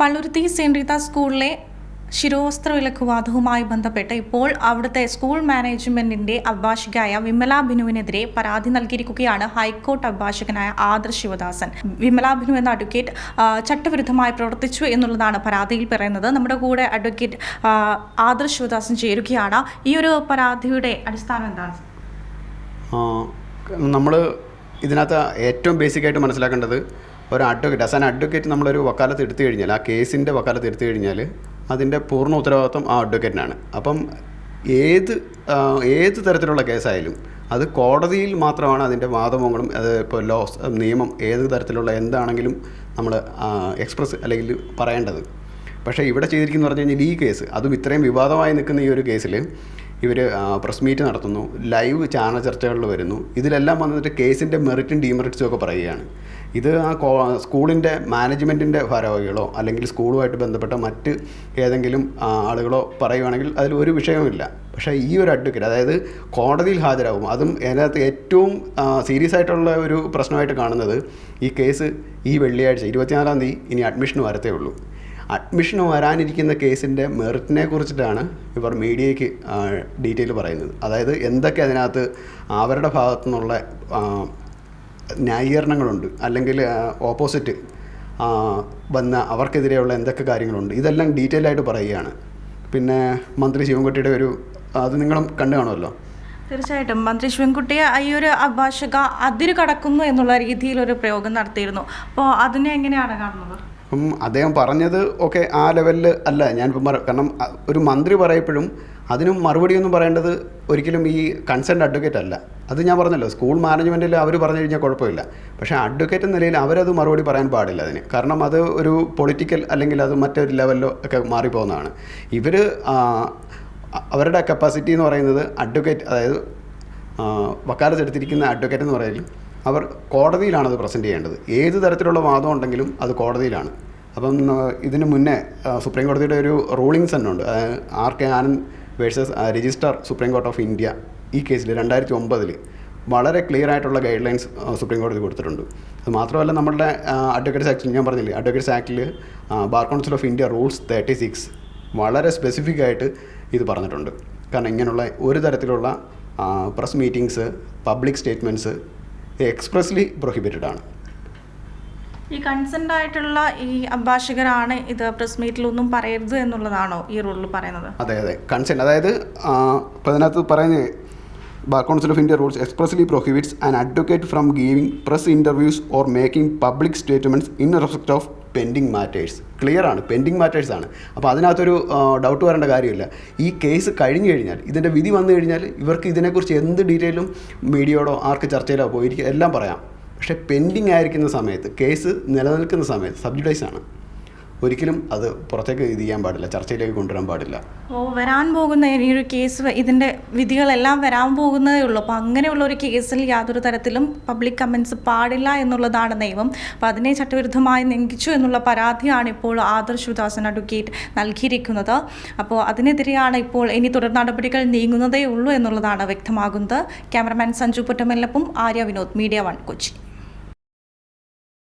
Palluruthy saint Reetha സ്കൂളിലെ ശിരോവസ്ത്ര വിലക്ക് വാദവുമായി ബന്ധപ്പെട്ട് ഇപ്പോൾ അവിടുത്തെ സ്കൂൾ മാനേജ്മെന്റിന്റെ അഭിഭാഷകയായ വിമല ബിനുവിനെതിരെ പരാതി നൽകിയിരിക്കുകയാണ് ഹൈക്കോർട്ട് അഭിഭാഷകനായ ആദർ ശിവദാസൻ. വിമല ബിനു എന്ന അഡ്വക്കേറ്റ് ചട്ടവിരുദ്ധമായി പ്രവർത്തിച്ചു എന്നുള്ളതാണ് പരാതിയിൽ പറയുന്നത്. നമ്മുടെ കൂടെ അഡ്വക്കേറ്റ് ആദർ ശിവദാസൻ ചേരുകയാണ്. ഈ ഒരു പരാതിയുടെ അടിസ്ഥാനം എന്താണ്? നമ്മൾ ഇതിനകത്ത് ഏറ്റവും ബേസിക്കായിട്ട് മനസ്സിലാക്കേണ്ടത് ഒരു അഡ്വക്കേറ്റ് ആസ് ആൻ അഡ്വക്കേറ്റ് നമ്മളൊരു വക്കാലത്ത് എടുത്തു കഴിഞ്ഞാൽ ആ കേസിന്റെ വക്കാലത്ത് എടുത്തു കഴിഞ്ഞാൽ അതിന്റെ പൂർണ ഉത്തരവാദിത്വം ആ അഡ്വക്കേറ്റിനാണ് അപ്പം ഏത് ഏത് തരത്തിലുള്ള കേസായാലും അത് കോടതിയിൽ മാത്രമാണ് അതിന്റെ വാദമോങ്ങളും അത് ഇപ്പോൾ ലോസ് നിയമം ഏത് തരത്തിലുള്ള എന്താണെങ്കിലും നമ്മൾ എക്സ്പ്രസ് അല്ലെങ്കിൽ പറയേണ്ടത്. പക്ഷേ ഇവിടെ ചെയ്തിരിക്കുന്നു പറഞ്ഞു കഴിഞ്ഞാൽ ഈ കേസ് അതും ഇത്രയും വിവാദമായി നിൽക്കുന്ന ഈ ഒരു കേസിൽ ഇവർ പ്രസ് മീറ്റ് നടത്തുന്നു ലൈവ് ചാനൽ ചർച്ചകളിൽ വരുന്നു. ഇതിലെല്ലാം വന്നിട്ട് കേസിന്റെ മെറിറ്റും ഡീമെറിറ്റ്സും ഒക്കെ പറയുകയാണ്. ഇത് ആ സ്കൂളിന്റെ മാനേജ്മെന്റിന്റെ ഭാരവാഹികളോ അല്ലെങ്കിൽ സ്കൂളുമായിട്ട് ബന്ധപ്പെട്ട മറ്റ് ഏതെങ്കിലും ആളുകളോ പറയുവാണെങ്കിൽ അതിൽ ഒരു വിഷയവുമില്ല. പക്ഷേ ഈ ഒരു അഡ്വക്കേറ്റ് അതായത് കോടതിയിൽ ഹാജരാകും. അതും അതിനകത്ത് ഏറ്റവും സീരിയസ് ആയിട്ടുള്ള ഒരു പ്രശ്നമായിട്ട് കാണുന്നത് ഈ കേസ് ഈ വെള്ളിയാഴ്ച ഇരുപത്തിനാലാം തീയതി ഇനി അഡ്മിഷൻ വരത്തേ ഉള്ളൂ. അഡ്മിഷൻ വരാനിരിക്കുന്ന കേസിന്റെ മെറിറ്റിനെ കുറിച്ചിട്ടാണ് ഇവർ മീഡിയയ്ക്ക് ഡീറ്റെയിൽ പറയുന്നത്. അതായത് എന്തൊക്കെ അതിനകത്ത് അവരുടെ ഭാഗത്തു നിന്നുള്ള ന്യായീകരണങ്ങളുണ്ട് അല്ലെങ്കിൽ ഓപ്പോസിറ്റ് വന്ന അവർക്കെതിരെയുള്ള എന്തൊക്കെ കാര്യങ്ങളുണ്ട് ഇതെല്ലാം ഡീറ്റെയിൽ ആയിട്ട് പറയുകയാണ്. പിന്നെ മന്ത്രി ശിവൻകുട്ടിയുടെ ഒരു അത് നിങ്ങളും കണ്ടു കാണുമല്ലോ? തീർച്ചയായിട്ടും. മന്ത്രി ശിവൻകുട്ടിയെ ഈ ഒരു അഭിഭാഷക അതിര് കടക്കുന്നു എന്നുള്ള രീതിയിൽ ഒരു പ്രയോഗം നടത്തിയിരുന്നു. അപ്പോൾ അതിനെ എങ്ങനെയാണ് കാണുന്നത്? അപ്പം അദ്ദേഹം പറഞ്ഞത് ഒക്കെ ആ ലെവലിൽ അല്ല. ഞാനിപ്പം കാരണം ഒരു മന്ത്രി പറയപ്പോഴും അതിനും മറുപടി ഒന്നും പറയേണ്ടത് ഒരിക്കലും ഈ കൺസേൺഡ് അഡ്വക്കേറ്റ് അല്ല. അത് ഞാൻ പറഞ്ഞല്ലോ സ്കൂൾ മാനേജ്മെന്റിൽ അവർ പറഞ്ഞു കഴിഞ്ഞാൽ കുഴപ്പമില്ല. പക്ഷേ അഡ്വക്കേറ്റ് എന്ന നിലയിൽ അവരത് മറുപടി പറയാൻ പാടില്ല അതിന്. കാരണം അത് ഒരു പൊളിറ്റിക്കൽ അല്ലെങ്കിൽ അത് മറ്റൊരു ലെവലിലോ ഒക്കെ മാറിപ്പോകുന്നതാണ്. ഇവർ അവരുടെ കപ്പാസിറ്റി എന്ന് പറയുന്നത് അഡ്വക്കേറ്റ് അതായത് വക്കാലത്തെടുത്തിരിക്കുന്ന വക്കാലത്ത് അഡ്വക്കേറ്റ് എന്ന് പറയുന്നത് അവർ കോടതിയിലാണ് അത് പ്രസന്റ് ചെയ്യേണ്ടത്. ഏത് തരത്തിലുള്ള വാദം ഉണ്ടെങ്കിലും അത് കോടതിയിലാണ്. അപ്പം ഇതിന് മുന്നേ സുപ്രീം കോടതിയുടെ ഒരു റൂളിങ്സ് തന്നെ ഉണ്ട്. R K Anand versus register supreme court of India ഈ കേസിൽ രണ്ടായിരത്തി ഒമ്പതിൽ വളരെ ക്ലിയർ ആയിട്ടുള്ള ഗൈഡ് ലൈൻസ് സുപ്രീം കോടതി കൊടുത്തിട്ടുണ്ട്. അത് മാത്രമല്ല നമ്മളുടെ അഡ്വക്കേറ്റ്സ് ആക്ട് ഞാൻ പറഞ്ഞില്ലേ advocates ആക്ടിൽ bar council of India rules thirty six വളരെ സ്പെസിഫിക് ആയിട്ട് ഇത് പറഞ്ഞിട്ടുണ്ട്. കാരണം ഇങ്ങനെയുള്ള ഒരു തരത്തിലുള്ള press meetings public statements expressly prohibited ആണ്. ഈ കൺസെന്റ് ആയിട്ടുള്ള ഈ അഭിഭാഷകരാണ് ഇത് പ്രസ് മീറ്റിലൊന്നും പറയരുത് എന്നുള്ളതാണോ ഈ റൂളിൽ പറയുന്നത്? അതെ അതെ. കൺസെന്റ് അതായത് ഇപ്പോൾ അതിനകത്ത് പറയുന്നത് bar council of India rules expressly prohibits and advocate from giving press interviews or making public statements in respect of pending matters clear ആണ്. പെൻഡിങ് മാറ്റേഴ്സ് ആണ്. അപ്പോൾ അതിനകത്തൊരു ഡൗട്ട് വരേണ്ട കാര്യമില്ല. ഈ കേസ് കഴിഞ്ഞു കഴിഞ്ഞാൽ ഇതിന്റെ വിധി വന്നു കഴിഞ്ഞാൽ ഇവർക്ക് ഇതിനെക്കുറിച്ച് എന്ത് ഡീറ്റെയിലും മീഡിയയോടോ ആർക്ക് ചർച്ചയിലോ പോയിരിക്കും എല്ലാം പറയാം. പക്ഷേ പെൻഡിങ് ആയിരിക്കുന്ന സമയത്ത് കേസ് നിലനിൽക്കുന്ന സമയത്ത് സബ്ജിഡൈസ് ആണ്. ഒരിക്കലും അത് പുറത്തേക്ക് ഇത് ചെയ്യാൻ പാടില്ല ചർച്ചയിലേക്ക് കൊണ്ടുവരാൻ പാടില്ല. ഓ വരാൻ പോകുന്ന ഈ ഒരു കേസ് ഇതിന്റെ വിധികളെല്ലാം വരാൻ പോകുന്നതേ ഉള്ളൂ. അപ്പോൾ അങ്ങനെയുള്ള ഒരു കേസിൽ യാതൊരു തരത്തിലും പബ്ലിക് കമൻസ് പാടില്ല എന്നുള്ളതാണ് നിയമം അപ്പോൾ അതിനെ ചട്ടവിരുദ്ധമായി ലംഘിച്ചു എന്നുള്ള പരാതിയാണ് ഇപ്പോൾ ആദർ ശിവദാസൻ അഡ്വക്കേറ്റ് നൽകിയിരിക്കുന്നത്. അപ്പോൾ അതിനെതിരെയാണ് ഇപ്പോൾ ഇനി തുടർ നടപടികൾ നീങ്ങുന്നതേ ഉള്ളൂ എന്നുള്ളതാണ് വ്യക്തമാകുന്നത്. ക്യാമറമാൻ സഞ്ജു പുറ്റമെല്ലപ്പും ആര്യ വിനോദ് മീഡിയ വൺ കൊച്ചി.